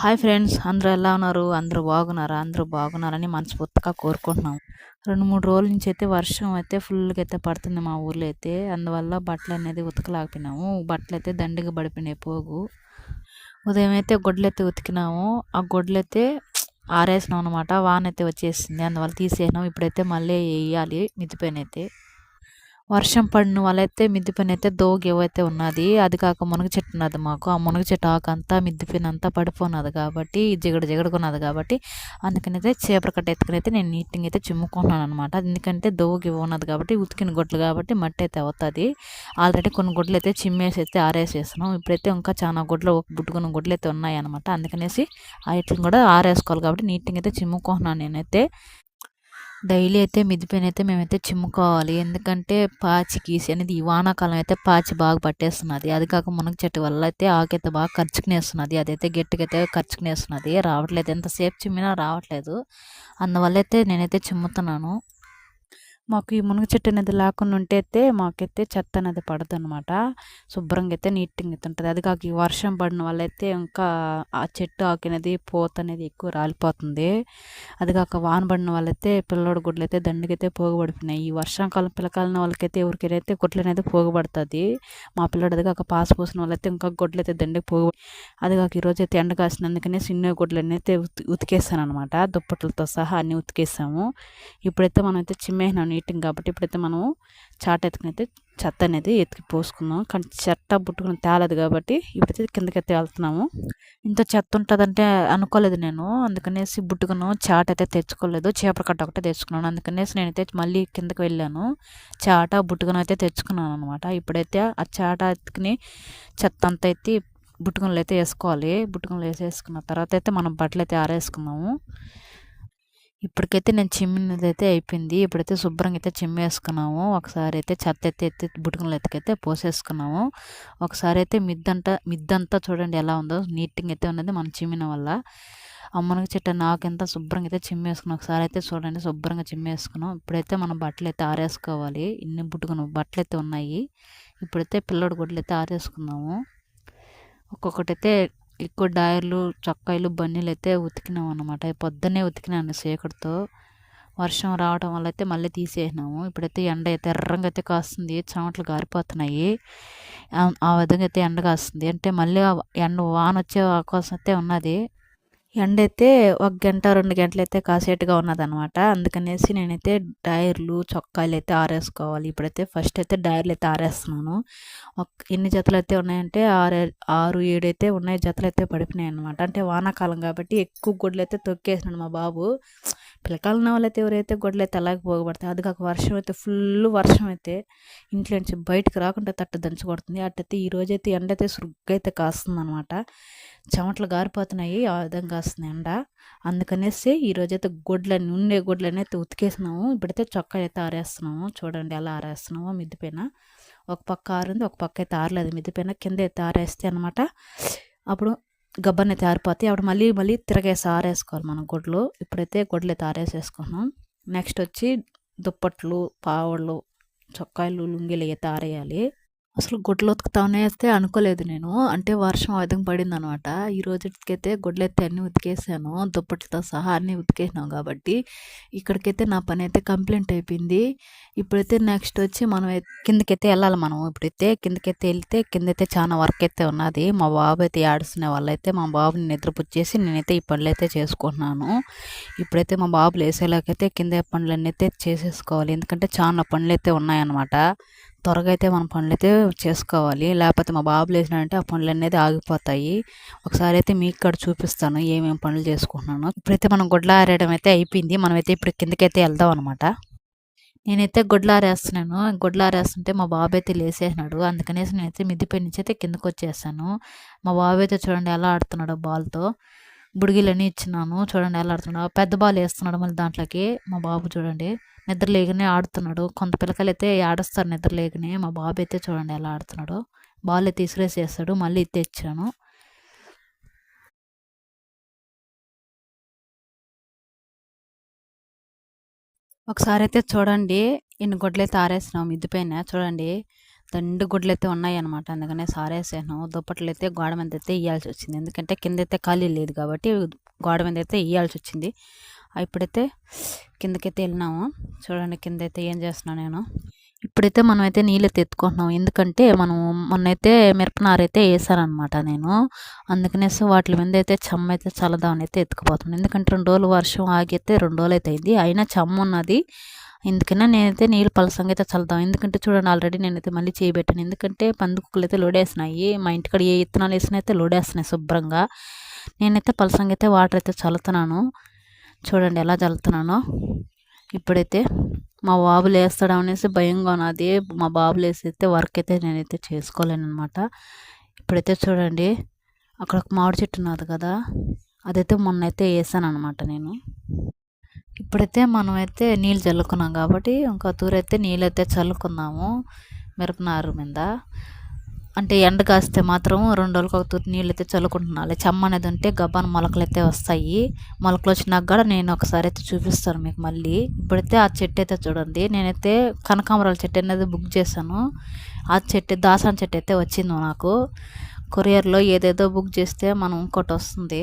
Hi friends అందరూ ఎలా ఉన్నారు? అందరూ బాగున్నారా? అందరూ బాగున్నారని మనస్ఫూర్తిగా కోరుకుంటున్నాం. రెండు మూడు రోజుల నుంచి అయితే వర్షం అయితే ఫుల్గా అయితే పడుతుంది మా ఊర్లో అయితే. అందువల్ల బట్టలు అనేది ఉతకలేకపోయినాము. బట్టలు అయితే దండిగా పడిపోయినాయి పోగు. ఉదయం అయితే గొడ్లు అయితే ఉతికినాము. ఆ గొడ్లు అయితే ఆరేసినాం అనమాట వాన అయితే వచ్చేసింది. అందువల్ల తీసేసినాం. ఇప్పుడైతే మళ్ళీ వేయాలి. మిద్దిపైన అయితే. వర్షం పడిన వాళ్ళైతే మిద్ది పైన అయితే దోగి ఏవైతే ఉన్నది అది కాక మునగ చెట్టు ఉన్నది మాకు. ఆ మునగ చెట్టు ఆకంతా మిద్ది పైన అంతా పడిపోన్నది కాబట్టి జిగడు జిగడుకున్నది కాబట్టి అందుకనైతే చేపల కట్ట ఎత్తుకుని అయితే నేను నీటింగ్ అయితే చిమ్ముకుంటున్నాను అనమాట ఎందుకంటే దోగి ఉన్నది కాబట్టి ఉతికిన గొడ్లు కాబట్టి మట్టి అయితే అవుతుంది. ఆల్రెడీ కొన్ని గుడ్లు అయితే చిమ్మేసి అయితే ఆరేసేస్తున్నాం ఇప్పుడైతే ఇంకా చాలా గుడ్లు ఒక బుట్టుకున్న గుడ్లు అయితే ఉన్నాయి అనమాట అందుకనేసి ఆ ఇట్లను కూడా ఆరేసుకోవాలి కాబట్టి నీటింగ్ అయితే చిమ్ముకుంటున్నాను నేనైతే. డైలీ అయితే మిద్దిపైన అయితే మేమైతే చిమ్ముకోవాలి. ఎందుకంటే పాచి గీసి అనేది ఈ వానాకాలం అయితే పాచి బాగా పట్టేస్తున్నది. అది కాక మునగ చెట్టు వల్ల అయితే ఆకైతే బాగా ఖర్చుకునేస్తున్నది అదైతే గట్టిగా అయితే ఖర్చుకునేస్తున్నది రావట్లేదు. ఎంతసేపు చిమ్మినా రావట్లేదు. అందువల్ల అయితే నేనైతే చిమ్ముతున్నాను. మాకు ఈ మునగ చెట్టు అనేది లేకుండా ఉంటే అయితే మాకైతే చెత్త అనేది పడదు అనమాట శుభ్రంగా అయితే నీట్గా అయితే ఉంటుంది. అది కాక ఈ వర్షం పడిన వల్ల అయితే ఇంకా ఆ చెట్టు ఆకినది పోత అనేది ఎక్కువ రాలిపోతుంది. అది కాక వాన పడిన వాళ్ళైతే పిల్లోడి గుడ్లు అయితే దండికైతే ఈ వర్షాకాలం పిల్లకాలిన వాళ్ళకైతే ఎవరికైతే గుడ్లు అనేది పోగబడుతుంది మా పిల్లడు అది కాక పాస్ పోసిన వాళ్ళైతే ఇంకా గుడ్లు అయితే దండకి పోగ అది కాక ఈరోజు అయితే ఎండ కాసినందుకనే చిన్న గుడ్లు అయితే ఉతికేస్తాను అనమాట దుప్పట్లతో సహా అన్ని ఉతికేసాము. ఇప్పుడైతే మనం అయితే చిమ్మేసినాం. నీటింగ్ కాబట్టి ఇప్పుడైతే మనము చాట ఎత్తుకునైతే చెత్త అనేది ఎత్తుకి పోసుకున్నాం కానీ చెత్త పుట్టుకుని తేలదు కాబట్టి ఇప్పుడైతే కిందకైతే వెళ్తున్నాము. ఇంత చెత్త ఉంటుందంటే అనుకోలేదు నేను. అందుకనేసి బుట్టుకును చాట అయితే తెచ్చుకోలేదు. చేపల కట్ట ఒకటే తెచ్చుకున్నాను. అందుకనేసి నేనైతే మళ్ళీ కిందకి వెళ్ళాను. చాట బుట్టుకుని అయితే తెచ్చుకున్నాను అనమాట ఇప్పుడైతే ఆ చాట ఎత్తుకుని చెత్త అంతా అయితే బుట్టుకులు అయితే వేసుకోవాలి. బుట్టుకులు వేసేసుకున్న తర్వాత అయితే మనం బట్టలు అయితే ఆరేసుకున్నాము ఇప్పటికైతే నేను చిమ్మినది అయితే అయిపోయింది. ఇప్పుడైతే శుభ్రంగా అయితే చిమ్మేసుకున్నాము. ఒకసారి అయితే చెత్త అయితే ఎత్తి బుట్టుకుల ఎత్తుకైతే పోసేసుకున్నాము. ఒకసారి అయితే మిద్దంతా మిద్దంతా చూడండి ఎలా ఉందో. నీట్గా అయితే ఉన్నది మనం చిమ్మిన వల్ల. అమ్మనకి చెట్ట నాకెంత శుభ్రంగా అయితే చిమ్మేసుకున్నాం. ఒకసారి అయితే చూడండి శుభ్రంగా చిమ్మేసుకున్నాం. ఇప్పుడైతే మనం బట్టలు అయితే ఆరేసుకోవాలి. ఇన్ని బుట్టుకున్న బట్టలు అయితే ఉన్నాయి. ఇప్పుడైతే పిల్లడి గుడ్లు అయితే ఆరేసుకున్నాము. ఒక్కొక్కటైతే ఎక్కువ డాయర్లు చొక్కాయలు బన్నీలు అయితే ఉతికినాం అనమాట పొద్దున్నే ఉతికినాను సేకటితో వర్షం రావడం వల్ల అయితే మళ్ళీ తీసేసినాము. ఇప్పుడైతే ఎండ అయితే ఎర్రంగా అయితే కాస్తుంది. చెమటలు గారిపోతున్నాయి. ఆ విధంగా అయితే ఎండ కాస్తుంది. అంటే మళ్ళీ ఎండ వాన వచ్చే అవకాశం అయితే ఉన్నది. ఎండ అయితే ఒక గంట రెండు గంటలు అయితే కాసేట్టుగా ఉన్నదనమాట అందుకనేసి నేనైతే డైర్లు చొక్కాలు అయితే ఆరేసుకోవాలి. ఇప్పుడైతే ఫస్ట్ అయితే డైర్లు అయితే ఆరేస్తున్నాను. ఒక ఎన్ని జతలు అయితే ఉన్నాయంటే ఆరు ఆరు ఏడు అయితే ఉన్నాయి జతలు అయితే పడిపోయినాయి అనమాట అంటే వానాకాలం కాబట్టి ఎక్కువ గుడ్లు అయితే తొక్కేసినాడు మా బాబు. పిల్లకాయలు వాళ్ళైతే ఎవరైతే గొడ్లైతే అలాగే పోగబడతాయి అది కాక వర్షం అయితే ఫుల్ వర్షం అయితే ఇంట్లో నుంచి బయటకు రాకుండా తట్ట దంచుకొడుతుంది అట్టయితే ఈ రోజైతే ఎండ అయితే సురుగ్గా అయితే కాస్తుంది అనమాట చెమటలు గారిపోతున్నాయి ఆ విధంగా కాస్తుంది ఎండ. అందుకనేసి ఈరోజైతే గొడ్లని ఉండే గొడ్లని అయితే ఉతికేసినాము. ఇప్పుడైతే చొక్కా అయితే ఆరేస్తున్నాము. చూడండి ఎలా ఆరేస్తున్నామో మిద్దిపైన ఒక పక్క ఆరింది ఒక పక్క అయితే ఆరలేదు. మిద్దిపైన కింద అయితే ఆరేస్తే అనమాట అప్పుడు గబ్బర్ని అయితే ఆరిపోతే అప్పుడు మళ్ళీ మళ్ళీ తిరగేసి ఆరేసుకోవాలి మనం గొడ్లు. ఇప్పుడైతే గొడ్లు అయితే ఆరేసేసుకున్నాం నెక్స్ట్ వచ్చి దుప్పట్లు పావళ్ళు చొక్కాయలు లుంగీలు అయితే ఆరేయాలి అసలు గుడ్లు ఉతుకుతానే అయితే అనుకోలేదు నేను. అంటే వర్షం అధికం పడింది అనమాట ఈ రోజుకైతే గుడ్లైతే అన్నీ ఉతికేసాను. దుప్పటితో సహా అన్నీ ఉతికేసినాం కాబట్టి. ఇక్కడికైతే నా పని అయితే కంప్లీట్ అయిపోయింది. ఇప్పుడైతే నెక్స్ట్ వచ్చి మనం కిందకైతే వెళ్ళాలి మనం. ఇప్పుడైతే కిందకైతే వెళ్తే కిందైతే చాలా వర్క్ అయితే ఉన్నది. మా బాబు అయితే ఆడుస్తున్న వాళ్ళైతే మా బాబుని నిద్రపుచ్చేసి నేనైతే ఈ పనులు అయితే చేసుకుంటున్నాను. ఇప్పుడైతే మా బాబు లేసేలాకైతే కింద పనులన్నీ అయితే చేసేసుకోవాలి. ఎందుకంటే చాలా పనులు అయితే ఉన్నాయన్నమాట. త్వరగా అయితే మన పనులు అయితే చేసుకోవాలి. లేకపోతే మా బాబు లేచినాడంటే ఆ పనులు అనేది ఆగిపోతాయి. ఒకసారి అయితే మీకు ఇక్కడ చూపిస్తాను ఏమేమి పనులు చేసుకుంటున్నాను. ఇప్పుడైతే మనం గుడ్ల ఆరేయడం అయితే అయిపోయింది. మనమైతే ఇప్పుడు కిందకైతే వెళ్దాం అనమాట నేనైతే గుడ్లు ఆరేస్తున్నాను గుడ్లు ఆరేస్తుంటే మా బాబు అయితే లేసేసినాడు. అందుకనేసి నేనైతే మిద్దిపై నుంచి అయితే కిందకు వచ్చేసాను మా బాబు అయితే చూడండి ఎలా ఆడుతున్నాడు బాల్తో. బుడిగిలని ఇచ్చినాను. చూడండి ఎలా ఆడుతున్నాడు. పెద్ద బాల్ వేస్తున్నాడు మళ్ళీ దాంట్లోకి మా బాబు చూడండి. నిద్ర లేకనే ఆడుతున్నాడు. కొంత పిల్లకాయలు అయితే ఆడుస్తారు నిద్ర లేకనే. మా బాబు అయితే చూడండి ఎలా ఆడుతున్నాడు. బాల్ అయితే ఇసిరేసేస్తాడు మళ్ళీ తెచ్చాను. ఒకసారి అయితే చూడండి. ఎన్ని గొడ్లు అయితే ఆరేసినాం మిద్ది చూడండి. దండు గుడ్లు అయితే ఉన్నాయి అనమాట అందుకనే సారేసాను. దుప్పట్లు అయితే గోడ మీద అయితే ఇవ్వాల్సి వచ్చింది ఎందుకంటే కింద అయితే ఖాళీ లేదు కాబట్టి గోడ మీద అయితే ఇవ్వాల్సి వచ్చింది ఇప్పుడైతే కిందకైతే వెళ్ళినాము చూడండి కింద అయితే ఏం చేస్తున్నాను నేను. ఇప్పుడైతే మనం అయితే నీళ్ళు ఎత్తుకుంటున్నాం ఎందుకంటే మనం మొన్నైతే మిరపనారు అయితే వేసానమాట నేను. అందుకనేసి వాటి మీద అయితే చెమ్మ అయితే చల్లదామని అయితే ఎత్తుకుపోతున్నాను ఎందుకంటే రెండు రోజులు వర్షం ఆగితే రెండు రోజులు అయితే అయింది. అయినా చెమ్మ ఉన్నది ఎందుకన్నా నేనైతే నీళ్ళు పలసంగా అయితే చల్లుదాం. ఎందుకంటే చూడండి ఆల్రెడీ నేనైతే మళ్ళీ చేయబెట్టాను. ఎందుకంటే పందుకుక్కలు అయితే లోడేసినాయి మా ఇంటికాడ ఏ ఇత్తనాలు వేసినా అయితే లోడేస్తున్నాయి శుభ్రంగా. నేనైతే పలసంగా అయితే వాటర్ అయితే చల్లుతున్నాను. చూడండి ఎలా చల్లుతున్నానో. ఇప్పుడైతే మా బాబులు వేస్తాడు అనేసి భయంగా ఉన్నది మా బాబులు వేసైతే వర్క్ అయితే నేనైతే చేసుకోలేను అనమాట ఇప్పుడైతే చూడండి అక్కడ ఒక మామిడి చెట్టు ఉన్నది కదా అదైతే మొన్న అయితే వేసాను అనమాట నేను. ఇప్పుడైతే మనమైతే నీళ్ళు చల్లుకున్నాం కాబట్టి ఇంకా తూరైతే నీళ్ళు అయితే చల్లుకున్నాము మిరపనారు మీద. అంటే ఎండ కాస్తే మాత్రం రెండు రోజులకు ఒక తూరి నీళ్ళు అయితే చల్లుకుంటున్నాను చెమ్మ అనేది ఉంటే గబ్బాన మొలకలు అయితే వస్తాయి. మొలకలు వచ్చినాక కూడా నేను ఒకసారి అయితే చూపిస్తాను మీకు మళ్ళీ. ఇప్పుడైతే ఆ చెట్టు అయితే చూడండి. నేనైతే కనకాంబరాల చెట్టు అనేది బుక్ చేశాను. ఆ చెట్టు దాసాన్ చెట్టు అయితే వచ్చింది నాకు. కొరియర్లో ఏదేదో బుక్ చేస్తే మనం ఇంకోటి వస్తుంది.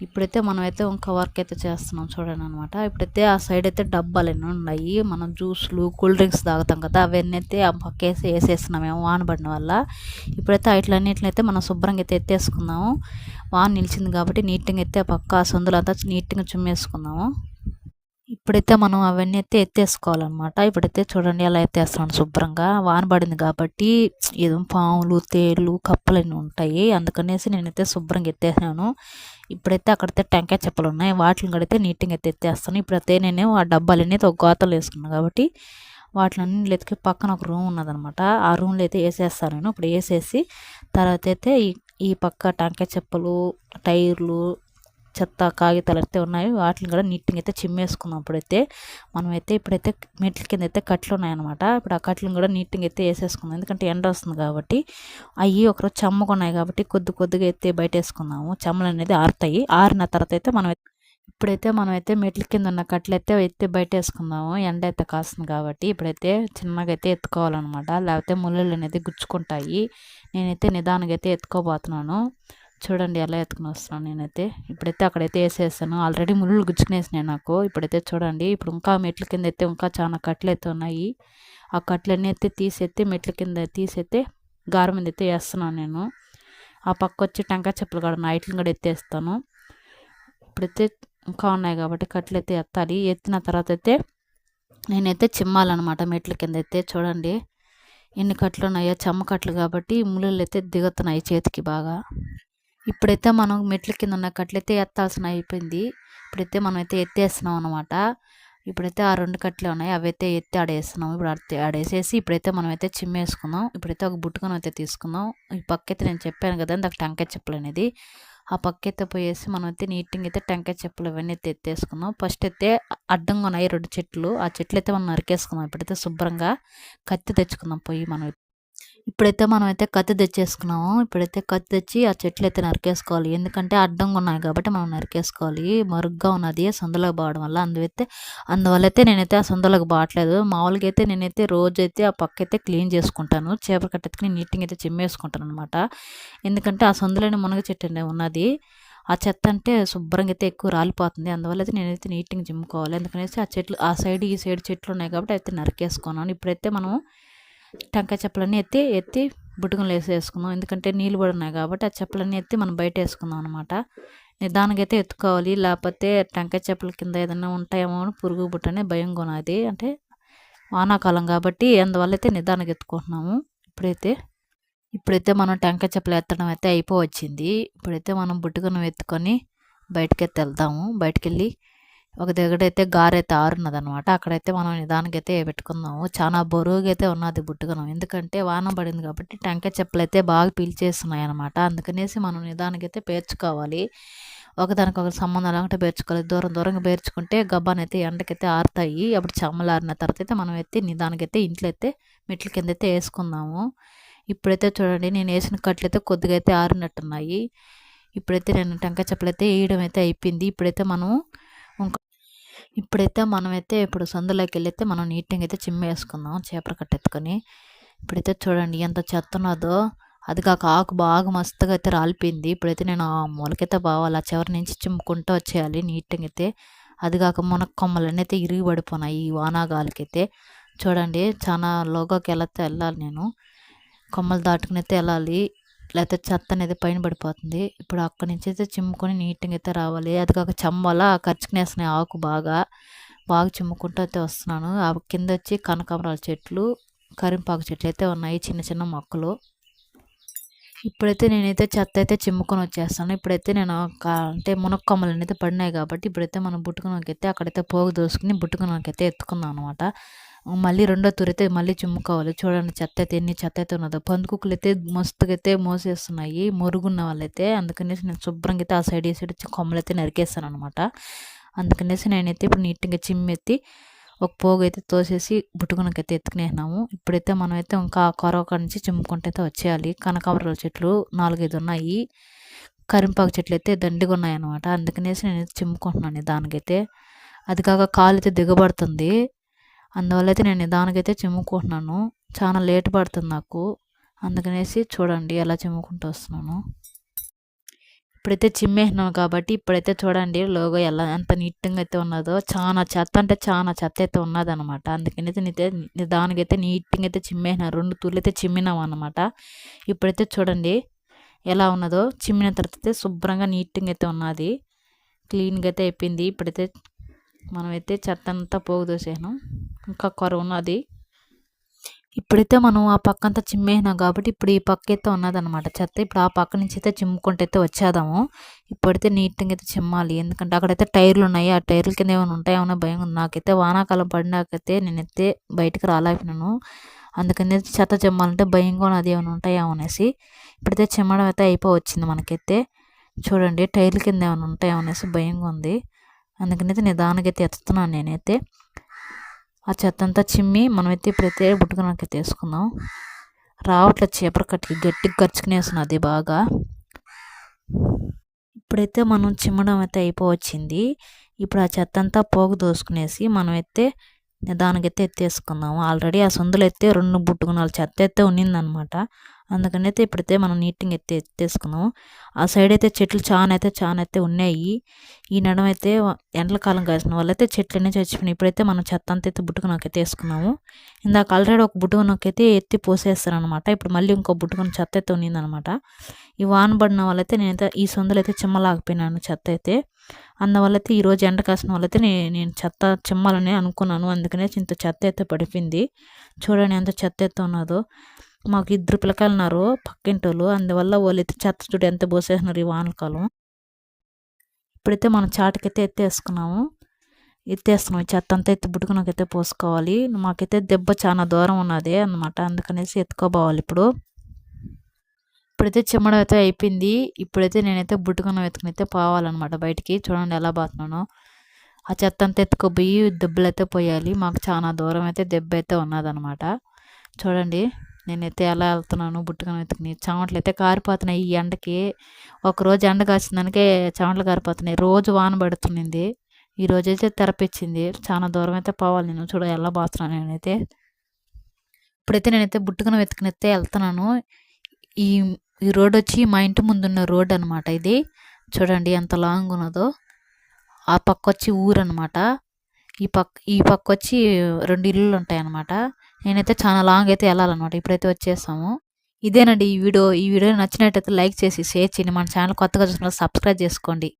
ఇప్పుడైతే మనమైతే ఇంకా వర్క్ అయితే చేస్తున్నాం చూడండి అనమాట ఇప్పుడైతే ఆ సైడ్ అయితే డబ్బాలు ఎన్ని ఉన్నాయి. మనం జ్యూస్లు కూల్ డ్రింక్స్ తాగుతాం కదా అవన్నీ అయితే ఆ పక్కేసి వేసేస్తున్నాం వాన పడిన వల్ల. ఇప్పుడైతే అట్లన్నిటినైతే మనం శుభ్రంగా అయితే ఎత్తేసుకుందాము. వాన నిలిచింది కాబట్టి నీట్గా అయితే పక్క సందులంతా నీట్గా చుమ్మేసుకుందాము. ఇప్పుడైతే మనం అవన్నీ అయితే ఎత్తేసుకోవాలన్నమాట. ఇప్పుడైతే చూడండి ఎలా ఎత్తేస్తున్నాను శుభ్రంగా. వాన పడింది కాబట్టి ఏదో పాములు తేళ్ళు కప్పలు ఉంటాయి. అందుకనేసి నేనైతే శుభ్రంగా ఎత్తేసాను. ఇప్పుడైతే అక్కడైతే టెంకాయ చెప్పులు ఉన్నాయి. వాటిని కడితే నీట్గా అయితే ఎత్తేస్తాను. ఇప్పుడైతే నేను ఆ డబ్బాలన్నీ ఒక గోతలు వేసుకున్నాను కాబట్టి వాటిని ఎతికి పక్కన ఒక రూమ్ ఉన్నదనమాట ఆ రూమ్లో అయితే వేసేస్తాను నేను. ఇప్పుడు వేసేసి తర్వాత అయితే ఈ ఈ పక్క టెంకాయ చెప్పులు టైర్లు చెత్త కాగితాలు అయితే ఉన్నాయి. వాటిని కూడా నీట్గా అయితే చిమ్మేసుకుందాం అప్పుడైతే మనమైతే ఇప్పుడైతే మెట్ల కింద అయితే కట్లు ఉన్నాయన్నమాట. ఇప్పుడు ఆ కట్లను కూడా నీట్గా అయితే వేసేసుకుందాం. ఎందుకంటే ఎండ వస్తుంది కాబట్టి. అవి ఒకరోజు చెమ్మకున్నాయి కాబట్టి కొద్ది కొద్దిగా అయితే బయట వేసుకుందాము చెమ్మలు అనేది ఆరుతాయి. ఆరిన తర్వాత అయితే మనం ఇప్పుడైతే మనం అయితే మెట్ల కింద ఉన్న కట్లు అయితే ఎత్తి బయట వేసుకుందాము ఎండ అయితే కాస్తుంది కాబట్టి ఇప్పుడైతే చిన్నగా అయితే ఎత్తుకోవాలన్నమాట. లేకపోతే ముళ్ళు అనేది గుచ్చుకుంటాయి. నేనైతే నిదానంగా అయితే ఎత్తుకోబోతున్నాను. చూడండి ఎలా ఎత్తుకుని వస్తున్నాను నేనైతే. ఇప్పుడైతే అక్కడైతే వేసేసాను. ఆల్రెడీ ముళ్ళు గుచ్చుకునేసినాయి నాకు. ఇప్పుడైతే చూడండి ఇప్పుడు ఇంకా మెట్ల కింద అయితే ఇంకా చాలా కట్లు అయితే ఉన్నాయి. ఆ కట్లన్నీ అయితే తీసెత్తి మెట్ల కింద తీసెత్తే గారు మీద అయితే వేస్తున్నాను నేను. ఆ పక్క వచ్చి టెంకాయ చెప్పులు కూడా నైట్లు కూడా ఎత్తేస్తాను. ఇప్పుడైతే ఇంకా ఉన్నాయి కాబట్టి కట్లు అయితే ఎత్తాలి. ఎత్తిన తర్వాత అయితే నేనైతే చిమ్మాలన్నమాట మెట్ల కింద అయితే చూడండి. ఎన్ని కట్లు ఉన్నాయో చెమ్మ కట్లు కాబట్టి ముళ్ళు అయితే దిగుతున్నాయి చేతికి బాగా. ఇప్పుడైతే మనం మెట్ల కింద ఉన్న కట్లయితే ఎత్తాల్సిన అయిపోయింది. ఇప్పుడైతే మనం అయితే ఎత్తేస్తున్నాం అనమాట ఇప్పుడైతే ఆ రెండు కట్లు ఉన్నాయి అవి అయితే ఎత్తి ఆడేస్తున్నాం. ఇప్పుడు అడితే ఆడేసేసి ఇప్పుడైతే మనం అయితే చిమ్మేసుకుందాం. ఇప్పుడైతే ఒక బుట్టుకొని అయితే తీసుకుందాం. ఈ పక్కైతే నేను చెప్పాను కదా ఇందాక టెంకాయ చెప్పులు అనేది. ఆ పక్కైతే పోయేసి మనం అయితే నీట్గా అయితే టెంకాయ చెప్పులు ఇవన్నీ అయితే ఎత్తేసుకుందాం. ఫస్ట్ అయితే అడ్డంగా ఉన్నాయి రెండు చెట్లు. ఆ చెట్లు అయితే మనం నరికేసుకుందాం. ఇప్పుడైతే శుభ్రంగా కత్తి తెచ్చుకుందాం పోయి మనం. ఇప్పుడైతే మనం అయితే కత్తి తెచ్చేసుకున్నాము. ఇప్పుడైతే కత్తి తెచ్చి ఆ చెట్లు అయితే నరికేసుకోవాలి. ఎందుకంటే అడ్డంగా ఉన్నాయి కాబట్టి మనం నరికేసుకోవాలి. మరుగ్గా ఉన్నది సందులోకి బావడం వల్ల. అందువైతే అందువల్ల అయితే నేనైతే ఆ సందులోకి బావట్లేదు మామూలుగా అయితే నేనైతే రోజు అయితే ఆ పక్క అయితే క్లీన్ చేసుకుంటాను. చేపలు కట్టెత్తుకుని నీట్గా అయితే చిమ్మేసుకుంటాను అనమాట ఎందుకంటే ఆ సందులోనే మునగ చెట్టు ఉన్నది. ఆ చెత్త అంటే శుభ్రంగా అయితే ఎక్కువ రాలిపోతుంది. అందువల్ల అయితే నేనైతే నీట్గా జిమ్ముకోవాలి ఎందుకనేసి ఆ చెట్లు ఆ సైడ్ ఈ సైడ్ చెట్లు ఉన్నాయి కాబట్టి అయితే నరికేసుకున్నాను. ఇప్పుడైతే మనం టెంకాయ చెప్పులన్నీ ఎత్తి ఎత్తి బుట్టుకులు వేసి వేసుకుందాం ఎందుకంటే నీళ్ళు కూడా ఉన్నాయి కాబట్టి ఆ చెప్పులన్నీ ఎత్తి మనం బయట వేసుకుందాం అనమాట నిదానంగా అయితే ఎత్తుకోవాలి. లేకపోతే టెంకాయ చెప్పుల కింద ఏదైనా ఉంటాయేమో అని పురుగు బుట్టనే భయం కొనది. అంటే వానాకాలం కాబట్టి అందువల్ల అయితే నిదానంగా ఎత్తుకుంటున్నాము. ఇప్పుడైతే ఇప్పుడైతే మనం టెంకాయ చెప్పులు ఎత్తడం అయితే అయిపోవచ్చింది. ఇప్పుడైతే మనం బుట్టుకను ఎత్తుకొని బయటకైతే వెళ్దాము. బయటకు వెళ్ళి ఒక దగ్గరైతే గారైతే ఆరున్నది అనమాట అక్కడైతే మనం నిదానికి అయితే పెట్టుకుందాము. చాలా బరువుగా అయితే ఉన్నది బుట్టుకనం ఎందుకంటే వాన పడింది కాబట్టి టెంకాయ చెప్పులు అయితే బాగా పీల్చేస్తున్నాయి అనమాట అందుకనేసి మనం నిదానికి అయితే పేర్చుకోవాలి. ఒకదానికి ఒక సంబంధం లేకుండా పేర్చుకోవాలి. దూరం దూరంగా పేర్చుకుంటే గబ్బానైతే ఎండకైతే ఆరుతాయి. అప్పుడు చెమ్మలారిన తర్వాత అయితే మనం అయితే నిదానికైతే ఇంట్లో అయితే మెట్ల కింద అయితే వేసుకుందాము. ఇప్పుడైతే చూడండి నేను వేసిన కట్లు అయితే కొద్దిగా అయితే ఆరినట్టున్నాయి. ఇప్పుడైతే నేను టెంకాయ చెప్పులు అయితే వేయడం అయితే అయిపోయింది. ఇప్పుడైతే మనం ఇప్పుడైతే మనమైతే ఇప్పుడు సందులోకి వెళ్ళైతే మనం నీట్గా అయితే చిమ్మేసుకుందాం వేసుకుందాం చేపలు కట్టెత్తుకొని. ఇప్పుడైతే చూడండి ఎంత చెత్త ఉన్నదో అది కాక ఆకు బాగా మస్తుగా అయితే రాలిపోయింది. ఇప్పుడైతే నేను ఆ మొలకైతే బావాలి ఆ చివరి నుంచి చిమ్ముకుంటూ వచ్చేయాలి నీట్గా అయితే అది కాక మునక్ కొమ్మలన్నీ అయితే ఇరిగి పడిపోయినాయి ఈ వానాగాలకైతే. చూడండి చాలా లోగాకి వెళ్ళతే వెళ్ళాలి నేను. కొమ్మలు దాటుకుని అయితే వెళ్ళాలి. లేకపోతే చెత్త అనేది పైన పడిపోతుంది. ఇప్పుడు అక్కడి నుంచి అయితే చిమ్ముకొని నీట్గా అయితే రావాలి. అది కాక చెమ్మల ఖర్చుకునేస్తున్నాయి ఆకు బాగా. బాగా చిమ్ముకుంటూ అయితే వస్తున్నాను. ఆ కింద వచ్చి కనకాంబరాల చెట్లు కరింపాకు చెట్లు అయితే ఉన్నాయి చిన్న చిన్న మొక్కలు. ఇప్పుడైతే నేనైతే చెత్త అయితే చిమ్ముకొని వచ్చేస్తాను. ఇప్పుడైతే నేను అంటే మునక్కొమ్మలు అయితే పడినాయి కాబట్టి ఇప్పుడైతే మనం బుట్టుకునకైతే అక్కడైతే పోగు దోసుకుని బుట్టుకునకైతే ఎత్తుకున్నాను అనమాట మళ్ళీ రెండో తురితే మళ్ళీ చిమ్ముకోవాలి. చూడండి చెత్త అయితే ఎన్ని చెత్త అయితే ఉన్నదో. పందుకుక్కలు అయితే మస్తుగా అయితే మోసేస్తున్నాయి. మురుగున్న వాళ్ళైతే అందుకనేసి నేను శుభ్రంగా అయితే ఆ సైడ్ ఈ సైడ్ కొమ్మలు అయితే నరికేస్తాను అనమాట అందుకనేసి నేనైతే ఇప్పుడు నీట్గా చిమ్మెత్తి ఒక పోగు అయితే తోసేసి బుట్టుకునకైతే ఎత్తుకునేసినాము. ఇప్పుడైతే మనమైతే ఇంకా కొరవ నుంచి చిమ్ముకుంటే అయితే వచ్చేయాలి. కనకాంబరాల చెట్లు నాలుగైదు ఉన్నాయి. కరింపాకు చెట్లు అయితే దండిగా ఉన్నాయి అనమాట అందుకనేసి నేను చిమ్ముకుంటున్నాను దానికైతే అది కాక కాలు అయితే దిగబడుతుంది. అందువల్ల అయితే నేను నిదానికైతే చిమ్ముకుంటున్నాను. చాలా లేట్ పడుతుంది నాకు. అందుకనేసి చూడండి ఎలా చిమ్ముకుంటూ వస్తున్నాను. ఇప్పుడైతే చిమ్మేసినాం కాబట్టి ఇప్పుడైతే చూడండి లోగో ఎలా ఎంత నీట్గా అయితే ఉన్నదో. చాలా చెత్త అంటే చాలా చెత్త అయితే ఉన్నదనమాట అందుకని అయితే నిదానికైతే నీట్గా అయితే చిమ్మేసిన రెండు తూర్లు అయితే చిమ్మినాం అనమాట ఇప్పుడైతే చూడండి ఎలా ఉన్నదో. చిమ్మిన తర్వాత అయితే శుభ్రంగా నీట్గా అయితే ఉన్నది. క్లీన్గా అయితే అయిపోయింది. ఇప్పుడైతే మనమైతే చెత్త అంతా పోగు దోసేసినాం ఇంకా కరోనాది ఇప్పుడైతే మనం ఆ పక్క అంతా చిమ్మేసినాం కాబట్టి ఇప్పుడు ఈ పక్క అయితే ఉన్నదనమాట చెత్త ఇప్పుడు ఆ పక్క నుంచి అయితే చిమ్ముకుంటే అయితే వచ్చేదాము ఇప్పుడైతే నీట్గా అయితే చిమ్మాలి. ఎందుకంటే అక్కడైతే టైర్లు ఉన్నాయి. ఆ టైర్ల కింద ఏమైనా ఉంటాయేమో భయం ఉంది? నాకైతే వానాకాలం పడినాకైతే నేనైతే బయటకు రాలేకపోయినాను. అందుకని చెత్త చిమ్మాలంటే భయంగా ఉన్నది. ఏమైనా ఉంటాయేమో అనేసి ఇప్పుడైతే చిమ్మడం అయితే అయిపోవచ్చింది మనకైతే. చూడండి టైర్ల కింద ఏమైనా ఉంటాయేమో అనేసి భయంగా ఉంది. అందుకనైతే నిదానంగా ఎత్తుతున్నాను నేనైతే. ఆ చెత్త అంతా చిమ్మి మనమైతే ప్రతి బుట్టుకునకి తీసుకుందాం. రావట్లేదు చీపర కట్టికి గట్టిగా అది బాగా. ఇప్పుడైతే మనం చిమ్మడం అయితే అయిపోవచ్చింది. ఇప్పుడు ఆ చెత్త అంతా పోగు దోసుకునేసి మనమైతే నిదానంగా ఎత్తేసుకుందాము ఆల్రెడీ ఆ సొందులు అయితే రెండు బుట్టుకున్నాలు చెత్త అయితే ఉన్నిందనమాట. అందుకని అయితే ఇప్పుడైతే మనం నీట్గా ఎత్తి ఎత్తేసుకున్నాం ఆ సైడ్ అయితే చెట్లు చాలా అయితే చాలా అయితే ఉన్నాయి. ఈ నడం అయితే ఎండల కాలం కాసిన వాళ్ళైతే చెట్లు అన్నీ చచ్చిపోయినాయి. ఇప్పుడైతే మనం చెత్త అంతా అయితే బుట్టుకునకైతే వేసుకున్నాము. ఇందాక ఆల్రెడీ ఒక బుట్టుకునకైతే ఎత్తి పోసేస్తారనమాట ఇప్పుడు మళ్ళీ ఇంకో బుట్టుకుని చెత్త అయితే ఉన్నిందనమాట ఈ వాన పడిన వాళ్ళైతే నేనైతే ఈ సొందులు అయితే చిమ్మలాగిపోయినాను చెత్త అయితే. అందువల్ల అయితే ఈరోజు ఎండ కాసిన వాళ్ళైతే నేను నేను చెత్త చిమ్మాలని అనుకున్నాను. అందుకనే ఇంత చెత్త అయితే పడిపోయింది. చూడండి ఎంత చెత్త అయితే ఉన్నదో. మాకు ఇద్దరు పిల్లకాయలు ఉన్నారు పక్కింటి వాళ్ళు అందువల్ల వాళ్ళు అయితే చెత్త చూడు ఎంత పోసేసినారు ఈ వానకాలం ఇప్పుడైతే మనం చాటుకైతే ఎత్తేసుకున్నాము. ఎత్తేస్తున్నాం. చెత్త అంతా ఎత్తి బుట్టుకునకైతే పోసుకోవాలి. మాకైతే దెబ్బ చాలా దూరం ఉన్నది అనమాట అందుకనేసి ఎత్తుకోపోవాలి ఇప్పుడు. ఇప్పుడైతే చిమ్మడం అయితే అయిపోయింది. ఇప్పుడైతే నేనైతే బుట్టుకున్న వెతుకుని అయితే పోవాలన్నమాట బయటికి. చూడండి ఎలా పోతున్నాను. ఆ చెత్త అంతా ఎత్తుకోపోయి దెబ్బలు అయితే పోయాలి. మాకు చాలా దూరం అయితే దెబ్బ అయితే ఉన్నదనమాట చూడండి. నేనైతే ఎలా వెళ్తున్నాను బుట్టుకను వెతుకుని చెమటలు అయితే కారిపోతున్నాయి. ఈ ఎండకి ఒకరోజు ఎండ కాసిందానికే చెమటలు కారిపోతున్నాయి. రోజు వాన పడుతుంది ఈ రోజు అయితే తెరపించింది చాలా దూరం అయితే పోవాలి నేను. చూడ ఎలా పోతున్నాను నేనైతే. ఇప్పుడైతే నేనైతే బుట్టుకను వెతుకుని అయితే వెళ్తున్నాను. ఈ ఈ రోడ్ వచ్చి మా ఇంటి ముందున్న రోడ్ అనమాట ఇది. చూడండి ఎంత లాంగ్ ఉన్నదో ఆ పక్క వచ్చి ఊరు అనమాట ఈ పక్క ఈ పక్క వచ్చి రెండు ఇల్లులు ఉంటాయన్నమాట నేనైతే చాలా లాంగ్ అయితే వెళ్ళాలన్నమాట ఇప్పుడైతే వచ్చేసాము. ఇదేనండి ఈ వీడియో. ఈ వీడియో నచ్చినట్టయితే లైక్ చేసి షేర్ చేయండి. మన ఛానల్ కొత్తగా చూసిన సబ్స్క్రైబ్ చేసుకోండి.